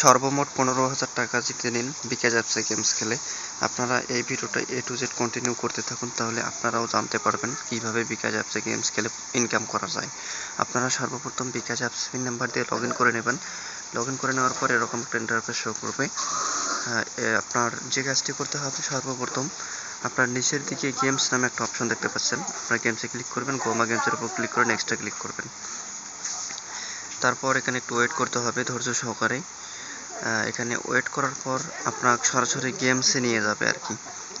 সর্বমোট পনেরো হাজার টাকা জিতে নিন বিকাশ অ্যাপসে গেমস খেলে। আপনারা এই ভিডিওটা এ টু জেড কন্টিনিউ করতে থাকুন, তাহলে আপনারাও জানতে পারবেন কীভাবে বিকাশ অ্যাপসে গেমস খেলে ইনকাম করা যায়। আপনারা সর্বপ্রথম বিকাশ অ্যাপস পিন নাম্বার দিয়ে লগ করে নেবেন। লগ করে নেওয়ার পর এরকম একটা ইন্টারফেস শো করবে। আপনার যে কাজটি করতে হবে, সর্বপ্রথম আপনার নিচের দিকে গেমস নামে একটা অপশন দেখতে পাচ্ছেন। আপনার গেমসে ক্লিক করবেন, গোমা গেমসের উপর ক্লিক করে নেক্সটে ক্লিক করবেন। তারপর এখানে একটু ওয়েট করতে হবে ধৈর্য সহকারে। এখানে ওয়েট করার পর আপনার সরাসরি গেমসে নিয়ে যাবে আর কি।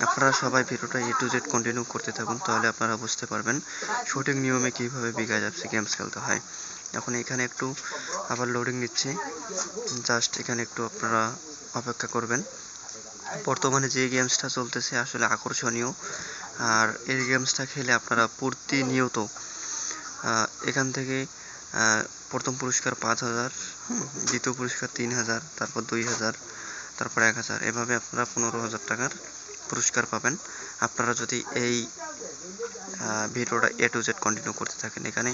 আপনারা সবাই ভিডিওটা এ টু জেড কন্টিনিউ করতে থাকুন, তাহলে আপনারা বুঝতে পারবেন সঠিক নিয়মে কীভাবে বিঘা যাচ্ছে গেমস খেলতে হয়। এখন এখানে একটু আবার লোডিং নিচ্ছে। জাস্ট এখানে একটু আপনারা অপেক্ষা করবেন। বর্তমানে যে গেমসটা চলতেছে আসলে আকর্ষণীয়। আর এই গেমসটা খেলে আপনারা প্রতিনিয়ত এখান থেকে প্রথম পুরস্কার পাঁচ হাজার দ্বিতীয় পুরস্কার তিন হাজার, তারপর দুই হাজার, তারপর এক হাজার। এভাবে আপনারা পনেরো হাজার টাকার পুরস্কার পাবেন। আপনারা যদি এই ভিডিওটা এ টু জেড কন্টিনিউ করতে থাকেন, এখানে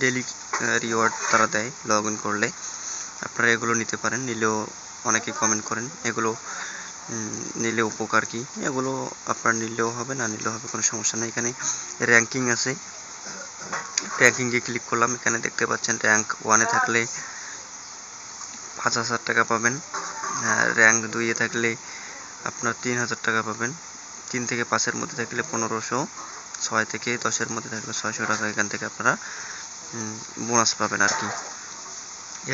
ডেলি রিওয়ার্ড তারা দেয় লগ ইন করলে। আপনারা এগুলো নিতে পারেন, নিলেও অনেকে কমেন্ট করেন, এগুলো নিলে উপকার কি? এগুলো আপনার নিলেও হবে, না নিলেও হবে কোনো সমস্যা নেই। এখানে র্যাঙ্কিং আছে। র্যাঙ্কিংয়ে ক্লিক করলাম, এখানে দেখতে পাচ্ছেন র্যাঙ্ক ওয়ানে থাকলে পাঁচ হাজার টাকা পাবেন র্যাঙ্ক দুইয়ে থাকলে আপনার তিন হাজার টাকা পাবেন। তিন থেকে পাঁচের মধ্যে থাকলে পনেরোশো, ছয় থেকে দশের মধ্যে থাকলে ছয়শো টাকা এখান থেকে আপনারা বোনাস পাবেন আর কি।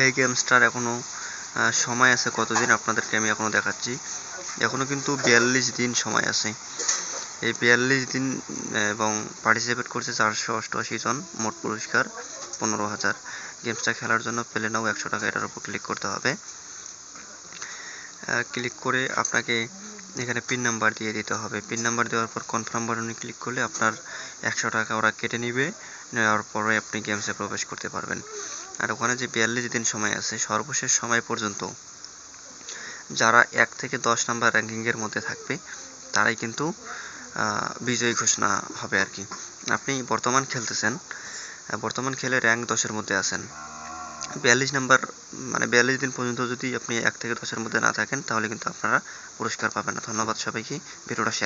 এই গেমসটার এখনও সময় আছে কতদিন আপনাদেরকে আমি এখনও দেখাচ্ছি। এখনও কিন্তু বিয়াল্লিশ দিন সময় আছে। এই বিয়াল্লিশ দিন, এবং পার্টিসিপেট করছে চারশো অষ্টআশি জন, মোট পুরস্কার পনেরো হাজার। গেমসটা খেলার জন্য পেলে নাও একশো টাকা, এটার উপর ক্লিক করতে হবে। ক্লিক করে আপনাকে এখানে পিন নাম্বার দিয়ে দিতে হবে। পিন নাম্বার দেওয়ার পর কনফার্ম বাটনে ক্লিক করলে আপনার একশো টাকা ওরা কেটে নিবে, নেওয়ার পরে আপনি গেমসে প্রবেশ করতে পারবেন। আর ওখানে যে বিয়াল্লিশ দিন সময় আছে, সর্বশেষ সময় পর্যন্ত যারা এক থেকে দশ নাম্বার র্যাঙ্কিংয়ের মধ্যে থাকবে, তারাই কিন্তু বিজয়ী ঘোষণা হবে আর কি। আপনি বর্তমান খেলতেছেন বর্তমান খেলে র্যাঙ্ক দশের মধ্যে আছেন। বিয়াল্লিশ নাম্বার মানে বিয়াল্লিশ দিন পর্যন্ত যদি আপনি এক থেকে দশের মধ্যে না থাকেন, তাহলে কিন্তু আপনারা পুরস্কার পাবেন না। ধন্যবাদ সবাইকে, ভিডিওটা শেয়ার